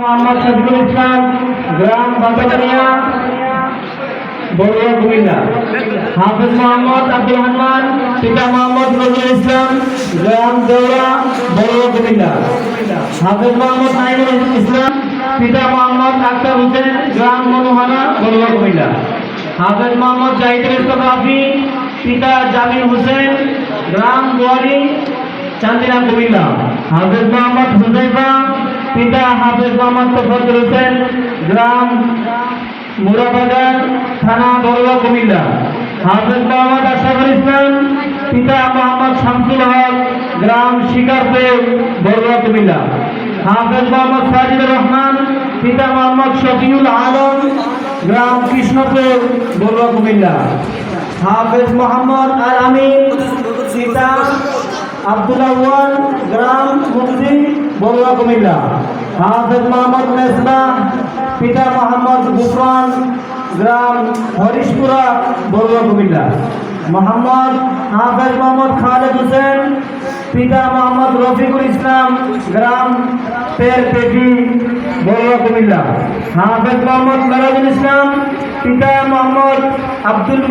মোহাম্মদ শফিকুল ইসলাম, গ্রাম বাতাবানিয়া বড়ুয়া কুমিল্লা। হাফিজ মোহাম্মদ আব্দুল রহমান, পিতা মোহাম্মদ নজরুল ইসলাম, গ্রাম দেওয়া বড়ুয়া কুমিল্লা। হাফিজ মোহাম্মদ আইনুল ইসলাম, পিতা মোহাম্মদ আক্তার হোসেন, গ্রাম মনোহারা বড়ুয়া কুমিল্লা। হাফেজ মোহাম্মদ জাহিদুল ইসলাম রাফি, পিতা জামিল হোসেন, গ্রাম গোয়ারি চান্দিনা কুমিল্লা। হাফেজ মোহাম্মদ হুজাইফা পিতা হাফেজ মোহাম্মদ তফাজুল হোসেন, গ্রাম মুরাবাজার, থানা বড়ুয়া কুমিল্লা। হাফেজ মোহাম্মদ আশরাফুল ইসলাম, পিতা মোহাম্মদ শামসুল হক, গ্রাম শিকারপুর বড়ুয়া কুমিল্লা। হাফেজ মোহাম্মদ সাজিদুর রহমান, পিতা মোহাম্মদ শফিউল আলম, গ্রাম কৃষ্ণপুর বড়ুয়া কুমিল্লা। হাফেজ মোহাম্মদ আল আমিন আব্দুল্লাহ ওয়ান গ্রাম মুক্তি বড়ুয়া কুমিল্লা। হাফেজ মোহাম্মদ মেসবা পিতা মোহাম্মদ গুফরান, গ্রাম হরিশপুরা বড়ুয়া কুমিল্লা। মোহাম্মদ হাফেজ মোহাম্মদ খালেদ হোসেন, পিতা মোহাম্মদ রফিকুল ইসলাম, গ্রাম পের পেটি বড়ুয়া কুমিল্লা। হাফেজ মোহাম্মদ মেরাজুল ইসলাম, পিতা মোহাম্মদ আব্দুল